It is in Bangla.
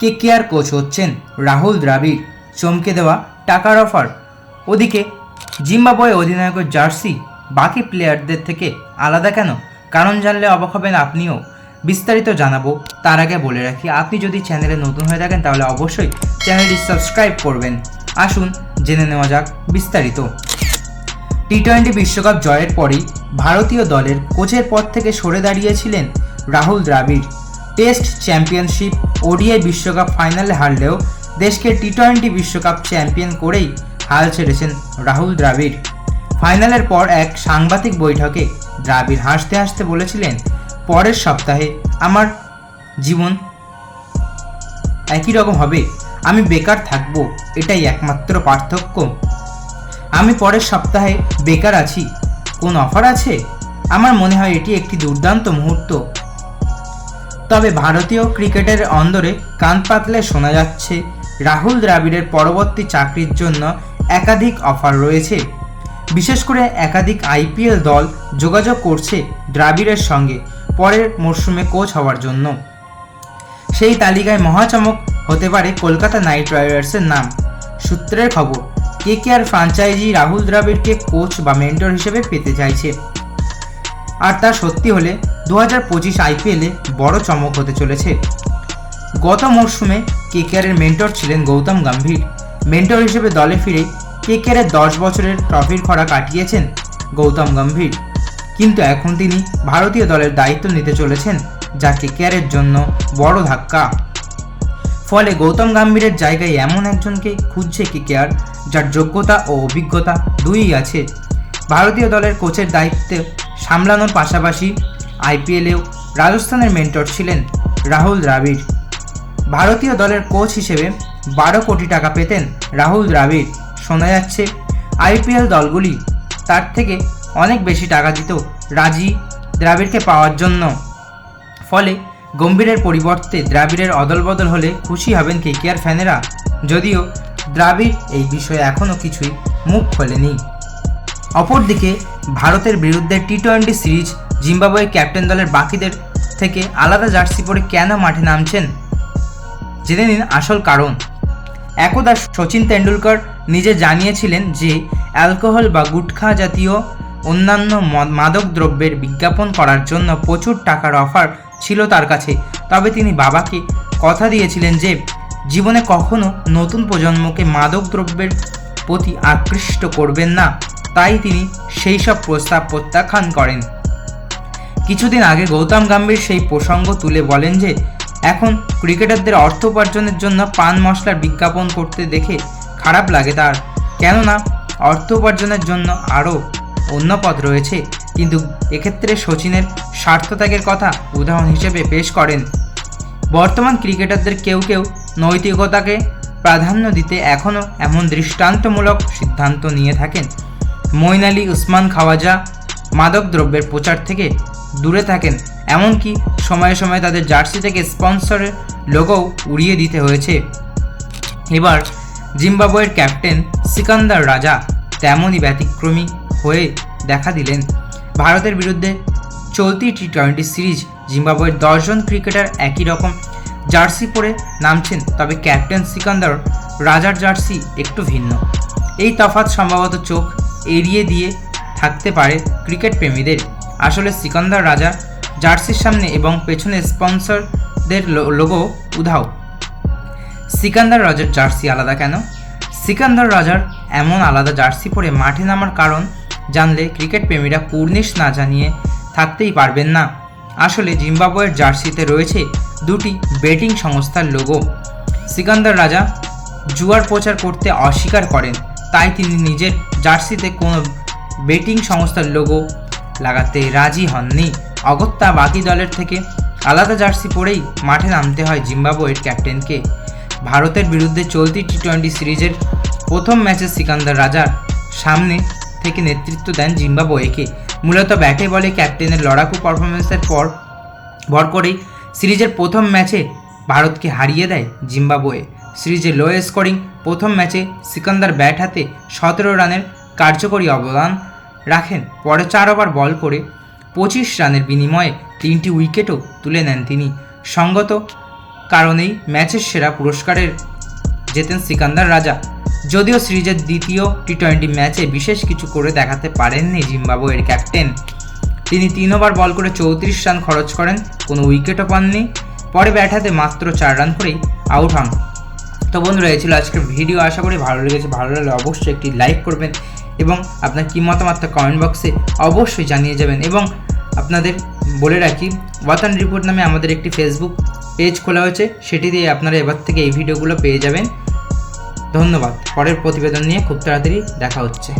কে কে আর কোচ হচ্ছেন রাহুল দ্রাবিড়? চমকে দেওয়া টাকার অফার। ওদিকে জিম্বাবয়ে অধিনায়কের জার্সি, বাকি প্লেয়ারদের থেকে আলাদা কেন? কারণ জানলে অবাক হবেন আপনিও। বিস্তারিত জানাব, তার আগে বলে রাখি, আপনি যদি চ্যানেলে নতুন হয়ে থাকেন তাহলে অবশ্যই চ্যানেলটি সাবস্ক্রাইব করবেন। আসুন, জেনে নেওয়া যাক বিস্তারিত। টি টোয়েন্টি বিশ্বকাপ জয়ের পরেই ভারতীয় দলের কোচের পদ থেকে সরে দাঁড়িয়েছিলেন Rahul Dravid. Test championship ODI বিশ্বকাপ ফাইনালে হারলেও দেশকে টি টোয়েন্টি বিশ্বকাপ চ্যাম্পিয়ন করেই হাল ছেড়েছেন রাহুল দ্রাবিড়। ফাইনালের পর এক সাংবাদিক বৈঠকে দ্রাবিড় হাসতে হাসতে বলেছিলেন, পরের সপ্তাহে আমার জীবন একই রকম হবে, আমি বেকার থাকব, এটাই একমাত্র পার্থক্য। আমি পরের সপ্তাহে বেকার আছি, কোন অফার আছে? আমার মনে হয় এটি একটি দুর্দান্ত মুহূর্ত। তবে ভারতীয় ক্রিকেটের অন্দরে কান পাতলে শোনা যাচ্ছে, রাহুল দ্রাবিড়ের পরবর্তী চাকরির জন্য একাধিক অফার রয়েছে। বিশেষ করে একাধিক আইপিএল দল যোগাযোগ করছে দ্রাবিড়ের সঙ্গে পরের মরশুমে কোচ হওয়ার জন্য। সেই তালিকায় মহাচমক হতে পারে কলকাতা নাইট রাইডার্সের নাম। সূত্রের খবর K K R franchise Rahul দ্রাবিড়কে coach বা মেন্টর হিসেবে পেতে চাইছে। আর তা সত্যি হলে দু হাজার পঁচিশ আইপিএলে বড় চমক হতে চলেছে। গত মরশুমে কেকেআরের মেন্টর ছিলেন গৌতম গম্ভীর। মেন্টর হিসেবে দলে ফিরে কেকেআরের দশ বছরের ট্রফির খরা কাটিয়েছেন গৌতম গম্ভীর। কিন্তু এখন তিনি ভারতীয় দলের দায়িত্ব নিতে চলেছেন, যা কেকেআরের জন্য বড় ধাক্কা। ফলে গৌতম গম্ভীরের জায়গায় এমন একজনকে খুঁজছে কেকেআর, যার যোগ্যতা ও অভিজ্ঞতা দুইই আছে। ভারতীয় দলের কোচের দায়িত্বে সামলানোর পাশাপাশি আইপিএলেও রাজস্থানের মেন্টর ছিলেন রাহুল দ্রাবিড়। ভারতীয় দলের কোচ হিসেবে বারো কোটি টাকা পেতেন রাহুল দ্রাবিড়। শোনা যাচ্ছে, আইপিএল দলগুলি তার থেকে অনেক বেশি টাকা দিত রাজি দ্রাবিড়কে পাওয়ার জন্য। ফলে গম্ভীরের পরিবর্তে দ্রাবিড়ের অদলবদল হলে খুশি হবেন কেকেআর ফ্যানেরা। যদিও দ্রাবিড় এই বিষয়ে এখনও কিছুই মুখ খোলেনি। অপরদিকে ভারতের বিরুদ্ধে T twenty series Zimbabwe captain দলের বাকিদের থেকে আলাদা জার্সি পরে কেন মাঠে নামছেন? জেনে নিন আসল কারণ। একদা সচিন তেন্ডুলকর নিজে জানিয়েছিলেন যে, অ্যালকোহল বা গুটখা জাতীয় অন্যান্য মদ- মাদক দ্রব্যের বিজ্ঞাপন করার জন্য প্রচুর টাকার অফার ছিল তার কাছে। তবে তিনি বাবাকে কথা দিয়েছিলেন যে, জীবনে কখনো নতুন প্রজন্মকে মাদক দ্রব্যের প্রতি আকৃষ্ট করবেন না। তাই তিনি সেই সব প্রস্তাব প্রত্যাখ্যান করেন। কিছুদিন আগে গৌতম গাম্ভীর সেই প্রসঙ্গ তুলে বলেন যে, এখন ক্রিকেটারদের অর্থ উপার্জনের জন্য পান মশলার বিজ্ঞাপন করতে দেখে খারাপ লাগে তার। কেননা, অর্থ উপার্জনের জন্য আরও অন্য পথ রয়েছে। কিন্তু এক্ষেত্রে সচিনের স্বার্থত্যাগের কথা উদাহরণ হিসেবে পেশ করেন। বর্তমান ক্রিকেটারদের কেউ কেউ নৈতিকতাকে প্রাধান্য দিতে এখনও এমন দৃষ্টান্তমূলক সিদ্ধান্ত নিয়ে থাকেন মঈন আলী, উসমান খাওয়াজা মাদক দ্রব্যের প্রচার থেকে দূরে থাকেন, এমনকি সময়ে সময়ে তাদের জার্সি থেকে স্পন্সরের লোগোও উড়িয়ে দিতে হয়েছে। এবার জিম্বাবুয়ের ক্যাপ্টেন সিকান্দার রাজা তেমনই ব্যতিক্রমী হয়ে দেখা দিলেন। ভারতের বিরুদ্ধে চলতি টি টোয়েন্টি সিরিজ জিম্বাবুয়ের দশজন ক্রিকেটার একই রকম জার্সি পরে নামছেন, তবে ক্যাপ্টেন সিকান্দার রাজার জার্সি একটু ভিন্ন। এই তফাৎ সম্ভবত চোখ এড়িয়ে দিয়ে থাকতে পারে ক্রিকেট প্রেমীদের। আসলে সিকান্দার রাজা জার্সির সামনে এবং পেছনে স্পন্সরদের লোগো উধাও। সিকান্দার রাজার জার্সি আলাদা কেন? সিকান্দার রাজার এমন আলাদা জার্সি পরে মাঠে নামার কারণ জানলে ক্রিকেট প্রেমীরা কুর্নিশ না জানিয়ে থাকতেই পারবেন না। আসলে জিম্বাবুয়ের জার্সিতে রয়েছে দুটি বেটিং সংস্থার লোগো। সিকান্দার রাজা জুয়ার প্রচার করতে অস্বীকার করেন, তাই তিনি নিজের জার্সিতে কোনো বেটিং সংস্থার লোগো লাগাতে রাজি হননি। অগত্যা বাকি দলের থেকে আলাদা জার্সি পরেই মাঠে নামতে হয় জিম্বাবুয়ের ক্যাপ্টেনকে। ভারতের বিরুদ্ধে চলতি টি টোয়েন্টি সিরিজের প্রথম ম্যাচে সিকান্দার রাজার সামনে থেকে নেতৃত্ব দেন জিম্বাবুয়েকে। মূলত ব্যাটে বলে ক্যাপ্টেনের লড়াকু পারফরমেন্সের পর, ভর করেই সিরিজের প্রথম ম্যাচে ভারতকে হারিয়ে দেয় জিম্বাবুয়ে। সিরিজের লো স্কোরিং প্রথম ম্যাচে সিকান্দার ব্যাট হাতে সতেরো রানের কার্যকরী অবদান রাখেন। পরে চার ওভার বল করে পঁচিশ রানের বিনিময়ে তিনটি উইকেটও তুলে নেন তিনি। সঙ্গত কারণেই ম্যাচের সেরা পুরস্কারের জেতেন সিকান্দার রাজা। যদিও সিরিজের দ্বিতীয় টি টোয়েন্টি ম্যাচে বিশেষ কিছু করে দেখাতে পারেননি জিম্বাবুয়ের ক্যাপ্টেন তিনি তিন ওভার বল করে চৌত্রিশ রান খরচ করেন, কোনো উইকেটও পাননি। পরে ব্যাট হাতে মাত্র চার রান করেই আউট হন। তো বন্ধুরা এই ছিল আজকের ভিডিও আশা করি ভালো লেগেছে। ভালো লাগলে অবশ্যই একটি লাইক করবেন এবং আপনার কী মতামত কমেন্ট বক্সে অবশ্যই জানিয়ে যাবেন এবং আপনাদের বলে রাখি, ওয়াতান রিপোর্ট নামে আমাদের একটি ফেসবুক পেজ খোলা হয়েছে। সেটি দিয়ে আপনারা এবার থেকে এই ভিডিওগুলো পেয়ে যাবেন। ধন্যবাদ। পরের প্রতিবেদন নিয়ে খুব তাড়াতাড়ি দেখা হচ্ছে।